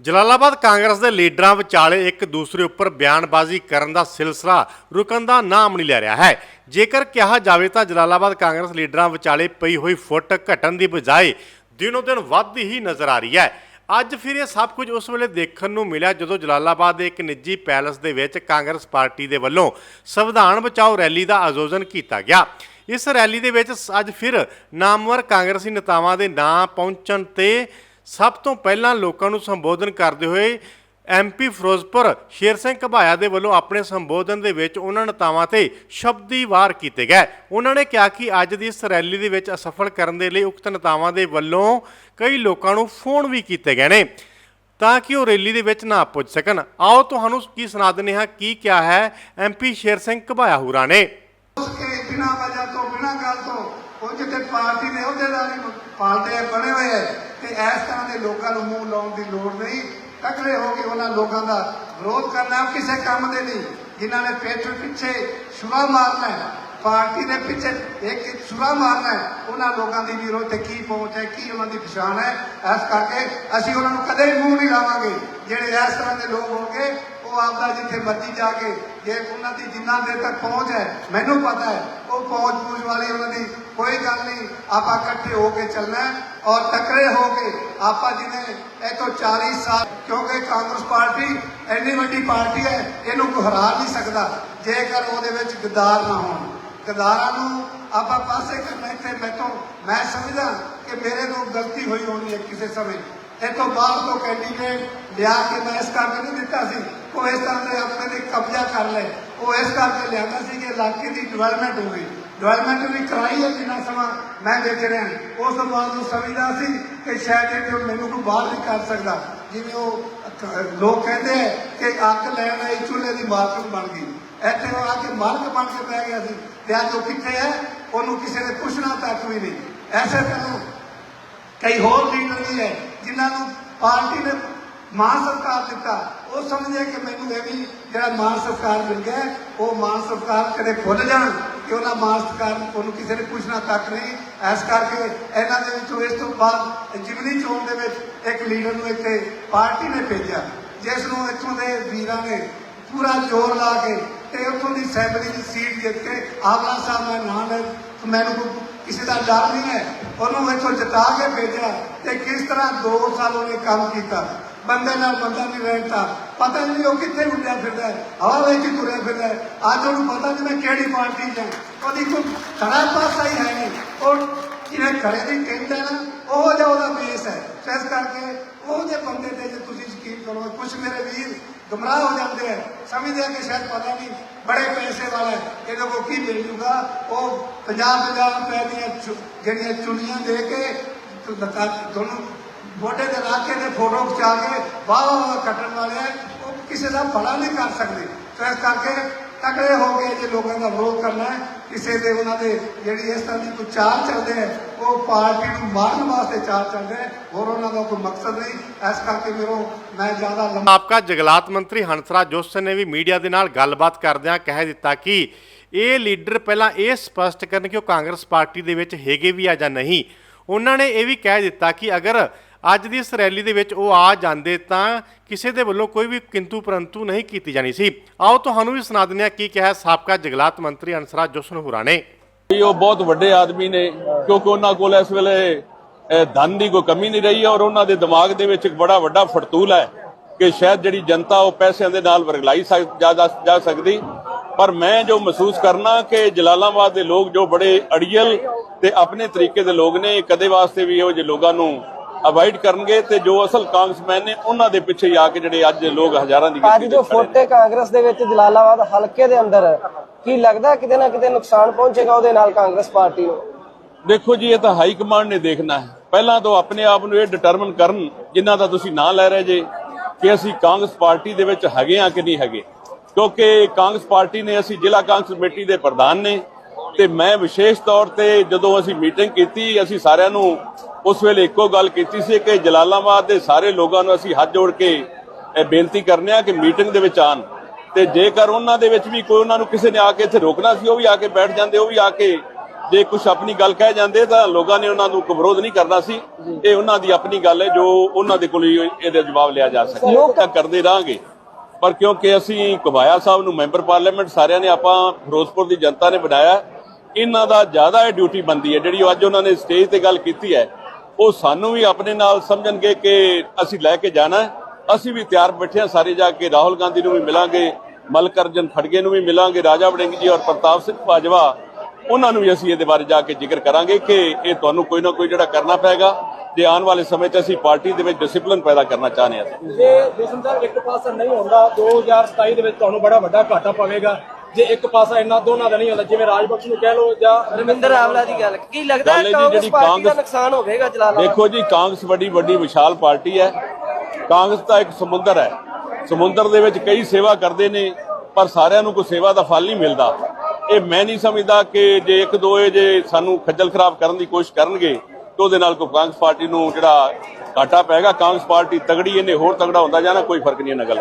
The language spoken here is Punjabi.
ਜਲਾਲਾਬਾਦ ਕਾਂਗਰਸ ਦੇ ਲੀਡਰਾਂ ਵਿਚਾਲੇ ਇੱਕ ਦੂਸਰੇ ਉੱਪਰ ਬਿਆਨਬਾਜ਼ੀ ਕਰਨ ਦਾ ਸਿਲਸਿਲਾ ਰੁਕਣ ਦਾ ਨਾਮ ਨਹੀਂ ਲੈ ਰਿਹਾ ਹੈ। ਜੇਕਰ ਕਿਹਾ ਜਾਵੇ ਤਾਂ ਜਲਾਲਾਬਾਦ ਕਾਂਗਰਸ ਲੀਡਰਾਂ ਵਿਚਾਲੇ ਪਈ ਹੋਈ ਫੁੱਟ ਘਟਣ ਦੀ ਬਜਾਏ ਦਿਨੋ ਦਿਨ ਵੱਧਦੀ ਹੀ ਨਜ਼ਰ ਆ ਰਹੀ ਹੈ। ਅੱਜ ਫਿਰ ਇਹ ਸਭ ਕੁਝ ਉਸ ਵੇਲੇ ਦੇਖਣ ਨੂੰ ਮਿਲਿਆ ਜਦੋਂ ਜਲਾਲਾਬਾਦ ਦੇ ਇੱਕ ਨਿੱਜੀ ਪੈਲਸ ਦੇ ਵਿੱਚ ਕਾਂਗਰਸ ਪਾਰਟੀ ਦੇ ਵੱਲੋਂ ਸੰਵਿਧਾਨ ਬਚਾਓ ਰੈਲੀ ਦਾ ਆਯੋਜਨ ਕੀਤਾ ਗਿਆ। ਇਸ ਰੈਲੀ ਦੇ ਵਿੱਚ ਅੱਜ ਫਿਰ ਨਾਮਵਰ ਕਾਂਗਰਸੀ ਨੇਤਾਵਾਂ ਦੇ ਨਾਂ ਪਹੁੰਚਣ ਤੇ ਸਭ ਤੋਂ ਪਹਿਲਾਂ ਲੋਕਾਂ ਨੂੰ ਸੰਬੋਧਨ ਕਰਦੇ ਹੋਏ ਐਮਪੀ ਫਿਰੋਜ਼ਪੁਰ ਸ਼ੇਰ ਸਿੰਘ ਘਬਾਇਆ ਦੇ ਵੱਲੋਂ ਆਪਣੇ ਸੰਬੋਧਨ ਦੇ ਵਿੱਚ ਉਹਨਾਂ ਨੇਤਾਵਾਂ ਤੇ ਸ਼ਬਦੀ ਵਾਰ ਕੀਤੇ ਗਏ। ਉਹਨਾਂ ਨੇ ਕਿਹਾ ਕਿ ਅੱਜ ਦੀ ਇਸ ਰੈਲੀ ਦੇ ਵਿੱਚ ਅਸਫਲ ਕਰਨ ਦੇ ਲਈ ਉਕਤ ਨੇਤਾਵਾਂ ਦੇ ਵੱਲੋਂ ਕਈ ਲੋਕਾਂ ਨੂੰ ਫੋਨ ਵੀ ਕੀਤੇ ਗਏ ਨੇ ਤਾਂ ਕਿ ਉਹ ਰੈਲੀ ਦੇ ਵਿੱਚ ਨਾ ਪੁੱਜ ਸਕਣ। ਆਓ ਤੁਹਾਨੂੰ ਕੀ ਸੁਣਾ ਦਿੰਦੇ ਹਾਂ, ਕੀ ਕਿਹਾ ਹੈ ਐਮਪੀ ਸ਼ੇਰ ਸਿੰਘ ਘਬਾਇਆ ਹੁਰਾਂ ਨੇ। ਉਸਕੇ ਵਜ੍ਹਾ ਤੋਂ, ਬਿਨਾ ਗੱਲ ਤੋਂ ਉਹ ਜਿੱਥੇ ਪਾਰਟੀ ਦੇ ਅਹੁਦੇਦਾਰ ਹੀ ਪਾਲਦੇ ਆ ਬਣੇ ਹੋਏ ਐ ਤੇ ਇਸ ਤਰ੍ਹਾਂ ਦੇ ਲੋਕਾਂ ਨੂੰ ਮੂੰਹ ਲਾਉਣ ਦੀ ਲੋੜ ਨਹੀਂ। ਤਕੜੇ ਹੋ ਕੇ ਉਹਨਾਂ ਲੋਕਾਂ ਦਾ ਵਿਰੋਧ ਕਰਨਾ, ਕਿਸੇ ਕੰਮ ਦੇ ਨਹੀਂ। ਜਿਨ੍ਹਾਂ ਨੇ ਪੇਟ ਪਿੱਛੇ ਸੁਰਾ ਮਾਰਨਾ ਹੈ, ਪਾਰਟੀ ਦੇ ਪਿੱਛੇ ਇੱਕ ਇੱਕ ਛੁਰਾ ਮਾਰਨਾ ਹੈ, ਉਹਨਾਂ ਲੋਕਾਂ ਦੀ ਵੀ ਤੇ ਕੀ ਪਹੁੰਚ ਹੈ, ਕੀ ਉਹਨਾਂ ਦੀ ਪਛਾਣ ਹੈ। ਇਸ ਕਰਕੇ ਅਸੀਂ ਉਹਨਾਂ ਨੂੰ ਕਦੇ ਵੀ ਮੂੰਹ ਨਹੀਂ ਲਾਵਾਂਗੇ। ਜਿਹੜੇ ਇਸ ਤਰ੍ਹਾਂ ਦੇ ਲੋਕ ਹੋਣਗੇ ਉਹ ਆਪਦਾ ਜਿੱਥੇ ਮਰਜ਼ੀ ਜਾ ਕੇ, ਜੇ ਉਹਨਾਂ ਦੀ ਜਿੰਨਾ ਦੇਰ ਤੱਕ ਪਹੁੰਚ ਹੈ, ਮੈਨੂੰ ਪਤਾ ਹੈ, ਉਹ ਪਹੁੰਚ ਪੂੰਝ ਵਾਲੀ ਉਹਨਾਂ ਦੀ ਕੋਈ ਗੱਲ ਨਹੀਂ, ਆਪਾਂ ਇਕੱਠੇ ਹੋ ਕੇ ਚੱਲਣਾ ਹੈ ਔਰ ਟਕਰੇ ਹੋ ਕੇ ਆਪਾਂ ਜਿਹਨੇ ਇਹ ਤੋਂ 40 ਸਾਲ, ਕਿਉਂਕਿ ਕਾਂਗਰਸ ਪਾਰਟੀ ਇੰਨੀ ਵੱਡੀ ਪਾਰਟੀ ਹੈ, ਇਹਨੂੰ ਕੋਈ ਹਰਾ ਨਹੀਂ ਸਕਦਾ, ਜੇਕਰ ਉਹਦੇ ਵਿੱਚ ਗਦਾਰ ਨਾ ਹੋਣ। ਗਦਾਰਾਂ ਨੂੰ ਆਪਾਂ ਪਾਸੇ ਕਰਨਾ, ਇੱਥੇ ਮੈਂ ਤੋਂ, ਮੈਂ ਸਮਝਦਾ ਕਿ ਮੇਰੇ ਤੋਂ ਗਲਤੀ ਹੋਈ ਹੋਣੀ ਹੈ ਕਿਸੇ ਸਮੇਂ। ਇਹ ਤੋਂ ਬਾਅਦ ਤੋਂ ਕੈਂਡੀਡੇਟ ਲਿਆ ਕੇ ਮੈਂ ਇਸ ਕਰਕੇ ਨਹੀਂ ਦਿੱਤਾ ਸੀ। ਉਹ ਇਸ ਤਰ੍ਹਾਂ ਦੇ ਆਪਣੇ ਤੇ ਕਬਜ਼ਾ ਕਰ ਲਏ। ਉਹ ਇਸ ਕਰਕੇ ਲਿਆਂਦਾ ਸੀ ਕਿ ਇਲਾਕੇ ਦੀ ਡਿਵੈਲਪਮੈਂਟ ਹੋਵੇ ਡਿਵੈਲਪਮੈਂਟ ਵੀ ਕਰਾਈ ਹੈ ਜਿੰਨਾ ਸਮਾਂ ਮੈਂ ਵੇਚ ਰਿਹਾ। ਉਸ ਤੋਂ ਬਾਅਦ ਉਹ ਸਮਝਦਾ ਸੀ ਕਿ ਸ਼ਾਇਦ ਇਹ ਮੈਨੂੰ ਕੋਈ ਬਾਹਰ ਨਹੀਂ ਕਰ ਸਕਦਾ। ਜਿਵੇਂ ਉਹ ਲੋਕ ਕਹਿੰਦੇ ਆ ਕਿ ਅੱਗ ਲੈਣ ਆਈ ਚੁੱਲ੍ਹੇ ਦੀ ਮਾਲਕ ਬਣ ਗਈ। ਇੱਥੇ ਉਹ ਆ ਕੇ ਮਾਲਕ ਬਣ ਕੇ ਪੈ ਗਿਆ ਸੀ। ਤੇ ਅੱਜ ਉਹ ਕਿੱਥੇ ਹੈ? ਉਹਨੂੰ ਕਿਸੇ ਨੇ ਪੁੱਛਣਾ ਤੱਕ ਵੀ ਨਹੀਂ। ਐਸੇ ਤਰ੍ਹਾਂ ਕਈ ਹੋਰ ਲੀਡਰ ਵੀ ਹੈ। ਜਿਨ੍ਹਾਂ ਨੂੰ ਪਾਰਟੀ ਨੇ ਮਾਨ ਸਤਿਕਾਰ ਦਿੱਤਾ, ਉਹ ਸਮਝਦੇ ਕਿ ਮੈਨੂੰ ਇਹ ਵੀ ਜਿਹੜਾ ਮਾਨ ਸਤਿਕਾਰ ਮਿਲ ਗਿਆ, ਉਹ ਮਾਨ ਸਤਿਕਾਰ ਕਦੇ ਭੁੱਲ ਜਾਣ ਕਿ ਉਹਨਾਂ ਮਾਨ ਸਤਿਕਾਰ ਉਹਨੂੰ ਕਿਸੇ ਨੇ ਪੁੱਛਣਾ ਤੱਕ ਨਹੀਂ। ਇਸ ਕਰਕੇ ਇਹਨਾਂ ਦੇ ਵਿੱਚੋਂ ਇਸ ਤੋਂ ਬਾਅਦ ਜਿਮਨੀ ਚੋਣ ਦੇ ਵਿੱਚ ਇੱਕ ਲੀਡਰ ਨੂੰ ਇੱਥੇ ਪਾਰਟੀ ਨੇ ਭੇਜਿਆ, ਜਿਸ ਨੂੰ ਇੱਥੋਂ ਦੇ ਵੀਰਾਂ ਨੇ ਪੂਰਾ ਜ਼ੋਰ ਲਾ ਕੇ ਤੇ ਉੱਥੋਂ ਦੀ ਅਸੈਂਬਲੀ ਦੀ ਸੀਟ ਜਿੱਤ ਕੇ ਆਵਲਾ ਸਾਹਿਬ ਦਾ ਨਾਮ ਹੈ ਮੈਨੂੰ ਕੋਈ ਕਿਸੇ ਦਾ ਡਰ ਨਹੀਂ ਹੈ। ਉਹਨੂੰ ਇੱਥੋਂ ਜਿਤਾ ਕੇ ਭੇਜਿਆ ਤੇ ਕਿਸ ਤਰ੍ਹਾਂ 2 ਸਾਲ ਉਹਨੇ ਕੰਮ ਕੀਤਾ। ਬੰਦੇ ਨਾਲ ਬੰਦਾ ਨਹੀਂ ਰਹਿੰਦਾ ਪਤਾ ਨਹੀਂ ਉਹ ਕਿੱਥੇ ਉੱਡਿਆ ਫਿਰਦਾ ਹਵਾ ਵਿੱਚ ਹੀ ਤੁਰਿਆ ਫਿਰਦਾ ਅੱਜ ਉਹਨੂੰ ਪਤਾ ਨਹੀਂ ਮੈਂ ਕਿਹੜੀ ਪਾਰਟੀ 'ਚ ਉਹਦੀ ਕੋਈ ਖੜਾ ਪਾਸਾ ਹੀ ਹੈ ਨਹੀਂ। ਉਹ ਜਿਹਨੇ ਖੜੇ ਦੀ ਟਿੰਡ ਹੈ ਨਾ ਉਹ ਜਿਹਾ ਉਹਦਾ ਬੇਸ ਹੈ। ਇਸ ਕਰਕੇ ਉਹ ਜੇ ਬੰਦੇ ਤੇ ਜੇ ਤੁਸੀਂ ਯਕੀਨ ਕਰੋ ਕੁਝ ਮੇਰੇ ਵੀਰ ਗੁੰਮਰਾਹ ਹੋ ਜਾਂਦੇ ਆ। ਸਮਝਦੇ ਆ ਕਿ ਸ਼ਾਇਦ ਪਤਾ ਨਹੀਂ ਬੜੇ ਪੈਸੇ ਵਾਲਾ ਹੈ, ਇਹਦੇ ਕੋਲ ਕੀ ਮਿਲ ਜੂਗਾ? ਉਹ 50 50 ਰੁਪਏ ਦੀਆਂ ਚੁ- ਜਿਹੜੀਆਂ ਚੁੰਨੀਆਂ ਦੇ ਕੇ ਤੁਹਾਨੂੰ ਮੋਢੇ ਤੇ ਰੱਖ ਕੇ ਤੇ ਫੋਟੋ ਖਿਚਾ ਕੇ ਵਾਹ ਵਾਹ ਕੱਟਣ ਵਾਲੇ ਆ। ਉਹ ਕਿਸੇ ਦਾ ਭਲਾ ਨਹੀਂ ਕਰ ਸਕਦੇ। ਸੋ ਇਸ ਕਰਕੇ ਤਕੜੇ ਹੋ ਕੇ ਜੇ ਲੋਕਾਂ ਦਾ ਵਿਰੋਧ ਕਰਨਾ ਹੈ, ਕਿਸੇ ਦੇ ਉਹਨਾਂ ਦੇ ਜਿਹੜੀ ਇਸ ਤਰ੍ਹਾਂ ਦੀ ਕੋਈ ਚਾਲ ਚੱਲਦੇ ਹੈ, ਉਹ ਪਾਰਟੀ ਨੂੰ ਮਾਰਨ ਵਾਸਤੇ ਚਾਲ ਚੱਲਦੇ ਹੈ, ਹੋਰ ਉਹਨਾਂ ਦਾ ਕੋਈ ਮਕਸਦ ਨਹੀਂ। ਇਸ ਕਰਕੇ ਮੇਰੋ ਮੈਂ ਜ਼ਿਆਦਾ ਲੰਮਾ ਆਪਕਾ ਜਗਲਾਤ ਮੰਤਰੀ ਹੰਸਰਾਜ ਜੋਸਨ ਨੇ ਵੀ ਮੀਡੀਆ ਦੇ ਨਾਲ ਗੱਲਬਾਤ ਕਰਦਿਆਂ ਕਹਿ ਦਿੱਤਾ ਕਿ ਇਹ ਲੀਡਰ ਪਹਿਲਾਂ ਇਹ ਸਪਸ਼ਟ ਕਰਨ ਕਿ ਉਹ ਕਾਂਗਰਸ ਪਾਰਟੀ ਦੇ ਵਿੱਚ ਹੈਗੇ ਵੀ ਆ ਜਾਂ ਨਹੀਂ। ਉਹਨਾਂ ਨੇ ਇਹ ਵੀ ਕਹਿ ਦਿੱਤਾ ਕਿ ਅਗਰ ਅੱਜ ਦੀ ਇਸ ਰੈਲੀ ਦੇ ਵਿੱਚ ਉਹ ਆ ਜਾਂਦੇ ਤਾਂ ਕਿਸੇ ਦੇ ਵੱਲੋਂ ਕੋਈ ਵੀ ਕਿੰਤੂ ਪਰੰਤੂ ਨਹੀਂ ਕੀਤੀ ਜਾਣੀ ਸੀ। ਆਓ ਤੁਹਾਨੂੰ ਵੀ ਸੁਣਾ ਦਿੰਦੇ ਹਾਂ ਕੀ ਕਿਹਾ ਸਾਬਕਾ ਜਗਲਾਤ ਮੰਤਰੀ ਹੰਸਰਾਜ ਜੋਸਨ ਹੋਰਾਂ ਨੇ। ਵੀ ਉਹ ਬਹੁਤ ਵੱਡੇ ਆਦਮੀ ਨੇ, ਕਿਉਂਕਿ ਉਹਨਾਂ ਕੋਲ ਇਸ ਵੇਲੇ ਧਨ ਦੀ ਕੋਈ ਕਮੀ ਨਹੀਂ ਰਹੀ ਔਰ ਉਹਨਾਂ ਦੇ ਦਿਮਾਗ ਦੇ ਵਿੱਚ ਇੱਕ ਬੜਾ ਵੱਡਾ ਫਰਤੂਲ ਹੈ ਕਿ ਸ਼ਾਇਦ ਜਿਹੜੀ ਜਨਤਾ ਉਹ ਪੈਸਿਆਂ ਦੇ ਨਾਲ ਵਰਗਲਾਈ ਜਾ ਜਾ ਸਕਦੀ। ਪਰ ਮੈਂ ਜੋ ਮਹਿਸੂਸ ਕਰਨਾ ਕਿ ਜਲਾਲਾਬਾਦ ਦੇ ਲੋਕ ਜੋ ਬੜੇ ਅੜੀਅਲ ਤੇ ਆਪਣੇ ਤਰੀਕੇ ਦੇ ਲੋਕ ਨੇ, ਕਦੇ ਵਾਸਤੇ ਵੀ ਇਹੋ ਜਿਹੇ ਲੋਕਾਂ ਨੂੰ ਅਵਾਇਡ ਕਰਨਗੇ ਤੇ ਜੋ ਅਸਲ ਕਾਂਗਰਸਮੈਨ ਨੇ ਉਹਨਾਂ ਦੇ ਪਿੱਛੇ ਆ ਕੇ ਜਿਹੜੇ ਅੱਜ ਲੋਕ ਹਜ਼ਾਰਾਂ ਦੀ ਅੱਜ ਗਿਣਤੀ ਜੋ ਖੜੇ ਨੇ। ਫੋਟੇ ਕਾਂਗਰਸ ਦੇ ਵਿੱਚ ਜਲਾਲਾਬਾਦ ਹਲਕੇ ਦੇ ਅੰਦਰ ਕੀ ਲੱਗਦਾ ਕਿਤੇ ਨਾ ਕਿਤੇ ਨੁਕਸਾਨ ਪਹੁੰਚੇਗਾ ਉਹਦੇ ਨਾਲ ਕਾਂਗਰਸ ਪਾਰਟੀ ਨੂੰ? ਦੇਖੋ ਜੀ ਇਹ ਤਾਂ ਹਾਈ ਕਮਾਂਡ ਨੇ ਦੇਖਣਾ ਹੈ। ਪਹਿਲਾਂ ਤਾਂ ਆਪਣੇ ਆਪ ਨੂੰ ਇਹ ਡਿਟਰਮਨ ਕਰਨ ਜਿਨ੍ਹਾਂ ਦਾ ਤੁਸੀਂ ਨਾਂ ਲੈ ਰਹੇ ਜੇ ਕਿ ਅਸੀਂ ਕਾਂਗਰਸ ਪਾਰਟੀ ਦੇ ਵਿੱਚ ਹੈਗੇ ਆ ਕਿ ਨਹੀਂ ਹੈਗੇ। ਕਿਉਂਕਿ ਕਾਂਗਰਸ ਪਾਰਟੀ ਨੇ ਅਸੀਂ ਜ਼ਿਲ੍ਹਾ ਕਾਂਗਰਸ ਕਮੇਟੀ ਦੇ ਪ੍ਰਧਾਨ ਨੇ। ਤੇ ਮੈਂ ਵਿਸ਼ੇਸ਼ ਤੌਰ ਤੇ ਜਦੋਂ ਅਸੀਂ ਮੀਟਿੰਗ ਕੀਤੀ ਅਸੀਂ ਸਾਰਿਆਂ ਨੂੰ ਉਸ ਵੇਲੇ ਇੱਕੋ ਗੱਲ ਕੀਤੀ ਸੀ ਕਿ ਜਲਾਲਾਬਾਦ ਦੇ ਸਾਰੇ ਲੋਕਾਂ ਨੂੰ ਅਸੀਂ ਹੱਥ ਜੋੜ ਕੇ ਇਹ ਬੇਨਤੀ ਕਰਨੇ ਆ ਕਿ ਮੀਟਿੰਗ ਦੇ ਵਿੱਚ ਆਣ ਤੇ ਜੇਕਰ ਉਹਨਾਂ ਦੇ ਵਿੱਚ ਵੀ ਕੋਈ ਉਹਨਾਂ ਨੂੰ ਕਿਸੇ ਨੇ ਆ ਕੇ ਇੱਥੇ ਰੋਕਣਾ ਸੀ ਉਹ ਵੀ ਆ ਕੇ ਬੈਠ ਜਾਂਦੇ ਉਹ ਵੀ ਆ ਕੇ ਜੇ ਕੁਝ ਆਪਣੀ ਗੱਲ ਕਹਿ ਜਾਂਦੇ ਤਾਂ ਲੋਕਾਂ ਨੇ ਉਹਨਾਂ ਨੂੰ ਵਿਰੋਧ ਨਹੀਂ ਕਰਨਾ ਸੀ। ਇਹ ਉਹਨਾਂ ਦੀ ਆਪਣੀ ਗੱਲ ਹੈ ਜੋ ਉਹਨਾਂ ਦੇ ਕੋਲ ਇਹਦਾ ਜਵਾਬ ਲਿਆ ਜਾ ਸਕਦਾ ਤਾਂ ਕਰਦੇ ਰਹਾਂਗੇ। ਪਰ ਕਿਉਂਕਿ ਅਸੀਂ ਕਬਾਇਆ ਸਾਹਿਬ ਨੂੰ ਮੈਂਬਰ ਪਾਰਲੀਮੈਂਟ ਸਾਰਿਆਂ ਨੇ ਆਪਾਂ ਫਿਰੋਜ਼ਪੁਰ ਦੀ ਜਨਤਾ ਨੇ ਬਣਾਇਆ। ਇਹਨਾਂ ਦਾ ਜ਼ਿਆਦਾ ਇਹ ਡਿਊਟੀ ਬੰਦੀ ਹੈ। ਜਿਹੜੀ ਅੱਜ ਉਹਨਾਂ ਨੇ ਸਟੇਜ ਤੇ ਗੱਲ ਕੀਤੀ ਹੈ, ਉਹ ਸਾਨੂੰ ਵੀ ਆਪਣੇ ਨਾਲ ਸਮਝਣਗੇ ਕਿ ਅਸੀਂ ਲੈ ਕੇ ਜਾਣਾ ਅਸੀਂ ਵੀ ਤਿਆਰ ਬੈਠੇ ਹਾਂ ਸਾਰੇ ਜਾ ਕੇ। ਰਾਹੁਲ ਗਾਂਧੀ ਨੂੰ ਵੀ ਮਿਲਾਂਗੇ, ਮਲਕਰਜਨ ਖੜਗੇ ਨੂੰ ਵੀ ਮਿਲਾਂਗੇ, ਰਾਜਾ ਵੜਿੰਗ ਜੀ ਔਰ ਪ੍ਰਤਾਪ ਸਿੰਘ ਬਾਜਵਾ, ਉਹਨਾਂ ਨੂੰ ਵੀ ਅਸੀਂ ਇਹਦੇ ਬਾਰੇ ਜਾ ਕੇ ਜ਼ਿਕਰ ਕਰਾਂਗੇ ਕਿ ਇਹ ਤੁਹਾਨੂੰ ਕੋਈ ਨਾ ਕੋਈ ਜਿਹੜਾ ਕਰਨਾ ਪਏਗਾ। ਜੇ ਆਉਣ ਵਾਲੇ ਸਮੇਂ 'ਚ ਅਸੀਂ ਪਾਰਟੀ ਦੇ ਵਿੱਚ ਡਿਸਪਲਿਨ ਪੈਦਾ ਕਰਨਾ ਚਾਹੁੰਦੇ ਹਾਂ। ਜੇ ਹੁਸਨ ਸਾਹਿਬ ਇੱਕ ਪਾਸਾ ਨਹੀਂ ਹੁੰਦਾ 2027 ਦੇ ਵਿੱਚ ਤੁਹਾਨੂੰ ਬੜਾ ਵੱਡਾ ਘਾਟਾ ਪਵੇਗਾ। ਜੇ ਇੱਕ ਪਾਸਾ ਇੰਨਾ ਦੋਨਾਂ ਦਾ ਨਹੀਂ ਹੁੰਦਾ ਜਿਵੇਂ ਰਾਜਪਕਸ਼ ਨੂੰ ਕਹਿ ਲਓ ਜਾਂ ਰਵਿੰਦਰ ਆਵਲਾ ਦੀ ਗੱਲ। ਕੀ ਲੱਗਦਾ ਗੱਲ ਹੈ ਹੈ ਜੀ, ਕਾਂਗਰਸ ਜਿਹੜੀ ਪਾਰਟੀ ਦਾ ਕਾਂਗਰਸ- ਨੁਕਸਾਨ ਹੋਵੇਗਾ ਜਲਾਲਾਬਾਦ ਦੇਖੋ ਜੀ ਕਾਂਗਰਸ ਵੱਡੀ ਵੱਡੀ ਵਿਸ਼ਾਲ ਪਾਰਟੀ ਹੈ। ਕਾਂਗਰਸ ਤਾਂ ਇੱਕ ਸਮੁੰਦਰ ਹੈ। ਸਮੁੰਦਰ ਦੇ ਵਿੱਚ ਕਈ ਸੇਵਾ ਕਰਦੇ ਨੇ ਪਰ ਸਾਰਿਆਂ ਨੂੰ ਕੋਈ ਸੇਵਾ ਦਾ ਫਲ ਨਹੀਂ ਮਿਲਦਾ। ਇਹ ਮੈਂ ਨਹੀਂ ਸਮਝਦਾ ਕਿ ਜੇ ਇੱਕ ਦੋ ਇਹ ਜੇ ਸਾਨੂੰ ਖੱਜਲ ਖਰਾਬ ਕਰਨ ਦੀ ਕੋਸ਼ਿਸ਼ ਕਰਨਗੇ ਤਾਂ ਉਹਦੇ ਨਾਲ ਕੋਈ ਕਾਂਗਰਸ ਪਾਰਟੀ ਨੂੰ ਜਿਹੜਾ ਘਾਟਾ ਪਏਗਾ। ਕਾਂਗਰਸ ਪਾਰਟੀ ਤਗੜੀ ਇਹਨੇ ਹੋਰ ਤਗੜਾ ਹੁੰਦਾ ਜਾਣਾ ਕੋਈ ਫ਼ਰਕ ਨਹੀਂ ਇਹਨਾਂ ਗੱਲ